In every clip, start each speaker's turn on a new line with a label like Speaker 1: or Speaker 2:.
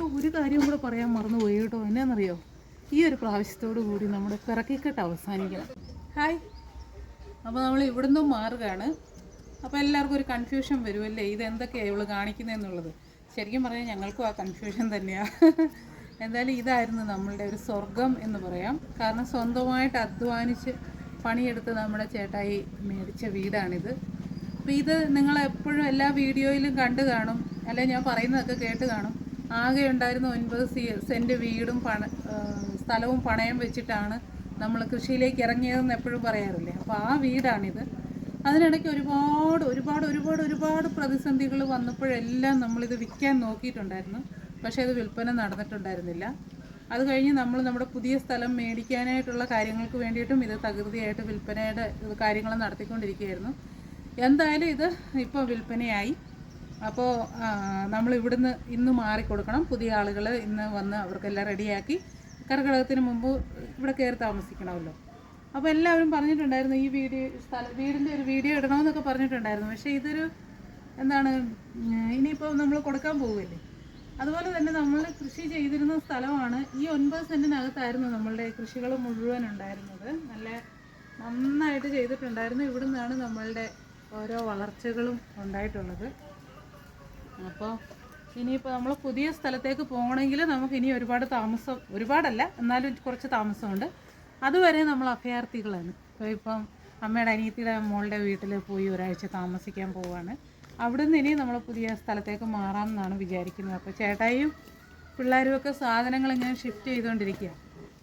Speaker 1: അയ്യോ ഒരു കാര്യം കൂടെ പറയാൻ മറന്നുപോയി കേട്ടോ. എന്നാന്നറിയോ? ഈ ഒരു പ്രാവശ്യത്തോടു കൂടി നമ്മുടെ പിറക്കിക്കെട്ട് അവസാനിക്കണം. ഹായ്. അപ്പോൾ നമ്മൾ ഇവിടുന്ന് മാറുകയാണ്. അപ്പോൾ എല്ലാവർക്കും ഒരു കൺഫ്യൂഷൻ വരുമല്ലേ? ഇത് എന്തൊക്കെയാണ് ഇവൾ കാണിക്കുന്നതെന്നുള്ളത്? ശരിക്കും പറഞ്ഞാൽ ഞങ്ങൾക്കും ആ കൺഫ്യൂഷൻ തന്നെയാണ് എന്തായാലും ഇതായിരുന്നു നമ്മളുടെ ഒരു സ്വർഗം എന്ന് പറയാം. കാരണം സ്വന്തമായിട്ട് അധ്വാനിച്ച് പണിയെടുത്ത് നമ്മുടെ ചേട്ടായി മേടിച്ച വീടാണിത്. അപ്പോൾ ഇത് നിങ്ങൾ എപ്പോഴും എല്ലാ വീഡിയോയിലും കണ്ടു കാണും. അല്ലെ ഞാൻ പറയുന്നതൊക്കെ കേട്ട് കാണും. ആകെ ഉണ്ടായിരുന്ന ഒൻപത് സെന്റ് വീടും പണ സ്ഥലവും പണയം വെച്ചിട്ടാണ് നമ്മൾ കൃഷിയിലേക്ക് ഇറങ്ങിയതെന്ന് എപ്പോഴും പറയാറില്ലേ? അപ്പോൾ ആ വീടാണിത്. അതിനിടയ്ക്ക് ഒരുപാട് ഒരുപാട് ഒരുപാട് ഒരുപാട് പ്രതിസന്ധികൾ വന്നപ്പോഴെല്ലാം നമ്മളിത് വിൽക്കാൻ നോക്കിയിട്ടുണ്ടായിരുന്നു. പക്ഷേ അത് വിൽപ്പന നടന്നിട്ടുണ്ടായിരുന്നില്ല. അത് കഴിഞ്ഞ് നമ്മൾ നമ്മുടെ പുതിയ സ്ഥലം മേടിക്കാനായിട്ടുള്ള കാര്യങ്ങൾക്ക് വേണ്ടിയിട്ടും ഇത് തകൃതിയായിട്ട് വിൽപ്പനയുടെ കാര്യങ്ങൾ നടത്തിക്കൊണ്ടിരിക്കുകയായിരുന്നു. എന്തായാലും ഇത് ഇപ്പോൾ വിൽപ്പനയായി. അപ്പോൾ നമ്മൾ ഇവിടുന്ന് ഇന്ന് മാറിക്കൊടുക്കണം പുതിയ ആളുകൾ ഇന്ന് വന്ന് അവർക്കെല്ലാം റെഡിയാക്കി കർക്കിടകത്തിന് മുമ്പ് ഇവിടെ കയറി താമസിക്കണമല്ലോ. അപ്പോൾ എല്ലാവരും പറഞ്ഞിട്ടുണ്ടായിരുന്നു ഈ വീഡിയോ സ്ഥല വീടിന്റെ ഒരു വീഡിയോ ഇടണമെന്നൊക്കെ പറഞ്ഞിട്ടുണ്ടായിരുന്നു. പക്ഷേ ഇതൊരു എന്താണ് ഇനിയിപ്പോൾ നമ്മൾ കൊടുക്കാൻ പോവില്ലേ അതുപോലെ തന്നെ നമ്മൾ കൃഷി ചെയ്തിരുന്ന സ്ഥലമാണ് ഈ ഒൻപത് സെന്റിനകത്തായിരുന്നു നമ്മളുടെ കൃഷികൾ മുഴുവൻ ഉണ്ടായിരുന്നത്. നല്ല നന്നായിട്ട് ചെയ്തിട്ടുണ്ടായിരുന്നു. ഇവിടുന്നാണ് നമ്മളുടെ ഓരോ വളർച്ചകളും ഉണ്ടായിട്ടുള്ളത്. അപ്പോൾ ഇനിയിപ്പോൾ നമ്മൾ പുതിയ സ്ഥലത്തേക്ക് പോകണമെങ്കിൽ നമുക്ക് ഇനി ഒരുപാട് താമസം ഒരുപാടല്ല എന്നാലും കുറച്ച് താമസമുണ്ട്. അതുവരെ നമ്മൾ അഭയാർത്ഥികളാണ്. ഇപ്പോൾ ഇപ്പം അമ്മയുടെ അനിയത്തിയുടെ മോളുടെ വീട്ടിൽ പോയി ഒരാഴ്ച താമസിക്കാൻ പോവാണ്. അവിടുന്ന് ഇനി നമ്മൾ പുതിയ സ്ഥലത്തേക്ക് മാറാം എന്നാണ് വിചാരിക്കുന്നത്. അപ്പോൾ ചേട്ടായും പിള്ളേരും ഒക്കെ സാധനങ്ങൾ ഇങ്ങനെ ഷിഫ്റ്റ് ചെയ്തുകൊണ്ടിരിക്കുക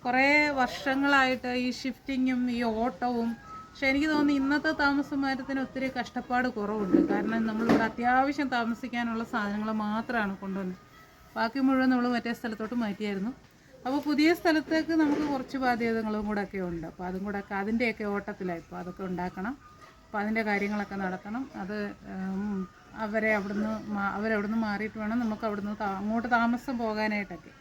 Speaker 1: കുറേ വർഷങ്ങളായിട്ട് ഈ ഷിഫ്റ്റിങ്ങും ഈ ഓട്ടവും പക്ഷെ എനിക്ക് തോന്നുന്നു ഇന്നത്തെ താമസമാരത്തിന് ഒത്തിരി കഷ്ടപ്പാട് കുറവുണ്ട്. കാരണം നമ്മളിവിടെ അത്യാവശ്യം താമസിക്കാനുള്ള സാധനങ്ങൾ മാത്രമാണ് കൊണ്ടുവന്നത്. ബാക്കി മുഴുവൻ നമ്മൾ മറ്റേ സ്ഥലത്തോട്ട് മാറ്റിയായിരുന്നു. അപ്പോൾ പുതിയ സ്ഥലത്തേക്ക് നമുക്ക് കുറച്ച് ബാധ്യതകളും ഒക്കെ ഉണ്ട്. അപ്പോൾ അതും കൂടെ ഒക്കെ അതിന്റെയൊക്കെ ഓട്ടത്തിലായി. ഇപ്പോൾ അതൊക്കെ ഉണ്ടാക്കണം. അപ്പോൾ അതിന്റെ കാര്യങ്ങളൊക്കെ നടത്തണം. അത് അവരെ അവിടുന്ന് അവരവിടുന്ന് മാറിയിട്ട് വേണം നമുക്ക് അവിടുന്ന് അങ്ങോട്ട് താമസം പോകാനായിട്ടൊക്കെ.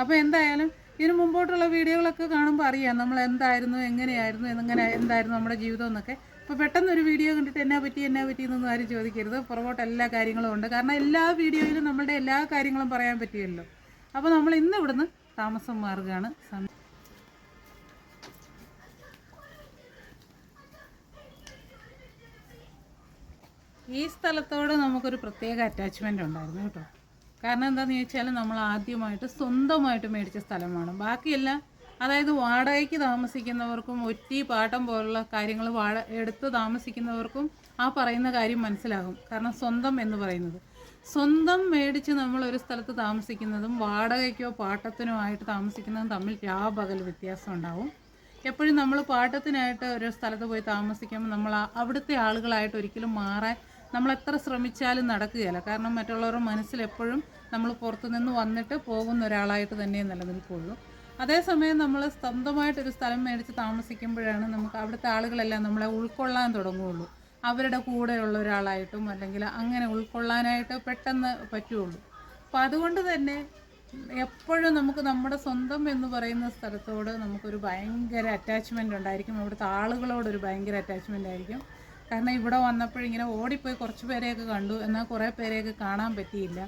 Speaker 1: അപ്പോൾ എന്തായാലും ഇതിന് മുമ്പോട്ടുള്ള വീഡിയോകളൊക്കെ കാണുമ്പോൾ അറിയാം നമ്മൾ എന്തായിരുന്നു എങ്ങനെയായിരുന്നു എങ്ങനെ എന്തായിരുന്നു നമ്മുടെ ജീവിതം എന്നൊക്കെ. അപ്പോൾ പെട്ടെന്ന് ഒരു വീഡിയോ കണ്ടിട്ട് എന്നാ പറ്റി എന്നാ പറ്റി എന്നൊന്നും ആരും ചോദിക്കരുത്. പുറകോട്ട് എല്ലാ കാര്യങ്ങളും ഉണ്ട്. കാരണം എല്ലാ വീഡിയോയിലും നമ്മളുടെ എല്ലാ കാര്യങ്ങളും പറയാൻ പറ്റിയല്ലോ. അപ്പോൾ നമ്മൾ ഇന്ന് ഇവിടുന്ന് താമസം മാറുകയാണ്. ഈ സ്ഥലത്തോട് നമുക്കൊരു പ്രത്യേക അറ്റാച്ച്മെന്റ് ഉണ്ടായിരുന്നു കേട്ടോ. കാരണം എന്താണെന്ന് ചോദിച്ചാൽ നമ്മൾ ആദ്യമായിട്ട് സ്വന്തമായിട്ട് മേടിച്ച സ്ഥലമാണ് ബാക്കിയെല്ലാം അതായത് വാടകയ്ക്ക് താമസിക്കുന്നവർക്കും ഒറ്റി പാട്ടം പോലുള്ള കാര്യങ്ങൾ വാട എടുത്ത് താമസിക്കുന്നവർക്കും ആ പറയുന്ന കാര്യം മനസ്സിലാകും. കാരണം സ്വന്തം എന്ന് പറയുന്നത്. സ്വന്തം മേടിച്ച് നമ്മൾ ഒരു സ്ഥലത്ത് താമസിക്കുന്നതും വാടകയ്ക്കോ പാട്ടത്തിനോ ആയിട്ട് താമസിക്കുന്നതും തമ്മിൽ രാപകൽ വ്യത്യാസം ഉണ്ടാവും. എപ്പോഴും നമ്മൾ പാട്ടത്തിനായിട്ട് ഒരു സ്ഥലത്ത് പോയി താമസിക്കുമ്പോൾ നമ്മൾ അവിടുത്തെ ആളുകളായിട്ട് ഒരിക്കലും മാറാൻ നമ്മൾ എത്ര ശ്രമിച്ചാലും നടക്കുകയില്ല. കാരണം മറ്റുള്ളവരുടെ മനസ്സിലെപ്പോഴും നമ്മൾ പുറത്തുനിന്ന് വന്നിട്ട് പോകുന്ന ഒരാളായിട്ട് തന്നെ നിലനിൽക്കുള്ളൂ അതേസമയം നമ്മൾ സ്വന്തമായിട്ടൊരു സ്ഥലം മേടിച്ച് താമസിക്കുമ്പോഴാണ് നമുക്ക് അവിടുത്തെ ആളുകളെല്ലാം നമ്മളെ ഉൾക്കൊള്ളാൻ തുടങ്ങുകയുള്ളൂ. അവരുടെ കൂടെയുള്ള ഒരാളായിട്ടും അല്ലെങ്കിൽ അങ്ങനെ ഉൾക്കൊള്ളാനായിട്ട് പെട്ടെന്ന് പറ്റുകയുള്ളൂ. അപ്പം അതുകൊണ്ട് തന്നെ എപ്പോഴും നമുക്ക് നമ്മുടെ സ്വന്തം എന്ന് പറയുന്ന സ്ഥലത്തോട് നമുക്കൊരു ഭയങ്കര അറ്റാച്ച്മെന്റ് ഉണ്ടായിരിക്കും. അവിടുത്തെ ആളുകളോടൊരു ഭയങ്കര അറ്റാച്ച്മെന്റ് ആയിരിക്കും. കാരണം ഇവിടെ വന്നപ്പോഴിങ്ങനെ ഓടിപ്പോയി കുറച്ച് പേരെയൊക്കെ കണ്ടു. എന്നാൽ കുറേ പേരെയൊക്കെ കാണാൻ പറ്റിയില്ല.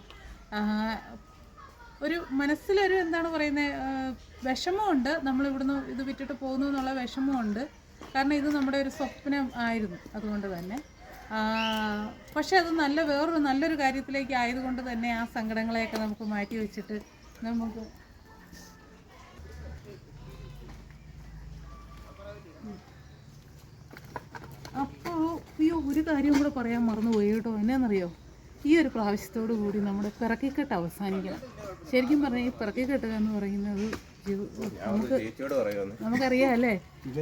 Speaker 1: ഒരു മനസ്സിലൊരു എന്താണ് പറയുന്നത് വിഷമമുണ്ട്. നമ്മൾ ഇവിടുന്ന് ഇത് വിറ്റിട്ട് പോകുന്നു എന്നുള്ള വിഷമമുണ്ട്. കാരണം ഇത് നമ്മുടെ ഒരു സ്വപ്നം ആയിരുന്നു അതുകൊണ്ട് തന്നെ. പക്ഷെ അത് നല്ല വേറൊരു നല്ലൊരു കാര്യത്തിലേക്ക് ആയതുകൊണ്ട് തന്നെ ആ സങ്കടങ്ങളെയൊക്കെ നമുക്ക് മാറ്റി വെച്ചിട്ട് നമുക്ക് അപ്പോൾ അയ്യോ ഒരു കാര്യം കൂടെ പറയാൻ മറന്നുപോയി കേട്ടോ. എന്നാന്നറിയോ? ഈ ഒരു പ്രാവശ്യത്തോടു കൂടി നമ്മുടെ പിറക്കിക്കെട്ട് അവസാനിക്കണം. ശരിക്കും പറഞ്ഞാൽ ഈ പിറക്കിക്കെട്ട് എന്ന് പറയുന്നത് നമുക്ക് നമുക്കറിയാം അല്ലേ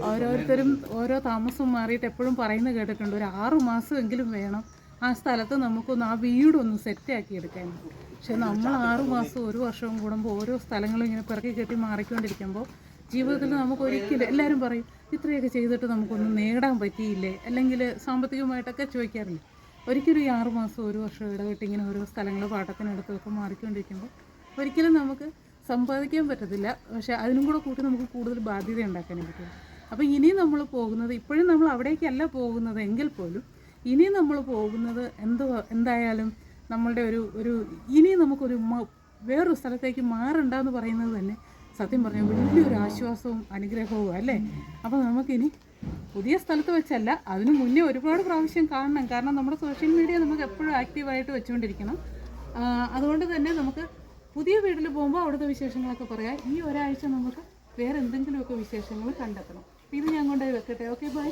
Speaker 1: ഓരോരുത്തരും ഓരോ താമസം മാറിയിട്ട് എപ്പോഴും പറയുന്നത് കേട്ടിട്ടുണ്ട്. ഒരു ആറു മാസമെങ്കിലും വേണം ആ സ്ഥലത്ത് നമുക്കൊന്ന് ആ വീടൊന്ന് സെറ്റാക്കി എടുക്കാൻ പക്ഷെ നമ്മൾ ആറു മാസം ഒരു വർഷവും കൂടുമ്പോൾ ഓരോ സ്ഥലങ്ങളും ഇങ്ങനെ പിറക്കി കെട്ടി മാറിക്കൊണ്ടിരിക്കുമ്പോൾ ജീവിതത്തിൽ നമുക്ക് ഒരിക്കലും എല്ലാവരും പറയും ഇത്രയൊക്കെ ചെയ്തിട്ട് നമുക്കൊന്നും നേടാൻ പറ്റിയില്ലേ? അല്ലെങ്കിൽ സാമ്പത്തികമായിട്ടൊക്കെ ചോദിക്കാറില്ലേ. ഒരിക്കലും ഈ ആറുമാസം ഒരു വർഷം ഇടവിട്ട് ഇങ്ങനെ ഓരോ സ്ഥലങ്ങൾ പാട്ടത്തിനടുത്തൊക്കെ മാറിക്കൊണ്ടിരിക്കുമ്പോൾ ഒരിക്കലും നമുക്ക് സമ്പാദിക്കാൻ പറ്റത്തില്ല. പക്ഷേ അതിനും കൂടെ കൂട്ടി നമുക്ക് കൂടുതൽ ബാധ്യത ഉണ്ടാക്കാനും പറ്റും. അപ്പോൾ ഇനി നമ്മൾ പോകുന്നത് ഇപ്പോഴും നമ്മൾ അവിടേക്കല്ല പോകുന്നത് എങ്കിൽ പോലും ഇനി നമ്മൾ പോകുന്നത് എന്തോ എന്തായാലും നമ്മളുടെ ഒരു ഒരു ഇനി നമുക്കൊരു വേറൊരു സ്ഥലത്തേക്ക് മാറണ്ട എന്ന് പറയുന്നത് തന്നെ സത്യം പറഞ്ഞാൽ വലിയൊരു ആശ്വാസവും അനുഗ്രഹവും അല്ലേ? അപ്പോൾ നമുക്കിനി പുതിയ സ്ഥലത്ത് വെച്ചല്ല അതിനു മുന്നേ ഒരുപാട് പ്രാവശ്യം കാണണം. കാരണം നമ്മുടെ സോഷ്യൽ മീഡിയ നമുക്ക് എപ്പോഴും ആക്റ്റീവായിട്ട് വെച്ചുകൊണ്ടിരിക്കണം. അതുകൊണ്ട് തന്നെ നമുക്ക് പുതിയ വീട്ടിൽ പോകുമ്പോൾ അവിടുത്തെ വിശേഷങ്ങളൊക്കെ പറയാം. ഈ ഒരാഴ്ച നമുക്ക് വേറെ എന്തെങ്കിലുമൊക്കെ വിശേഷങ്ങൾ കണ്ടെത്തണം. ഇത് ഞാൻ കൊണ്ടുപോയി വെക്കട്ടെ. Okay bye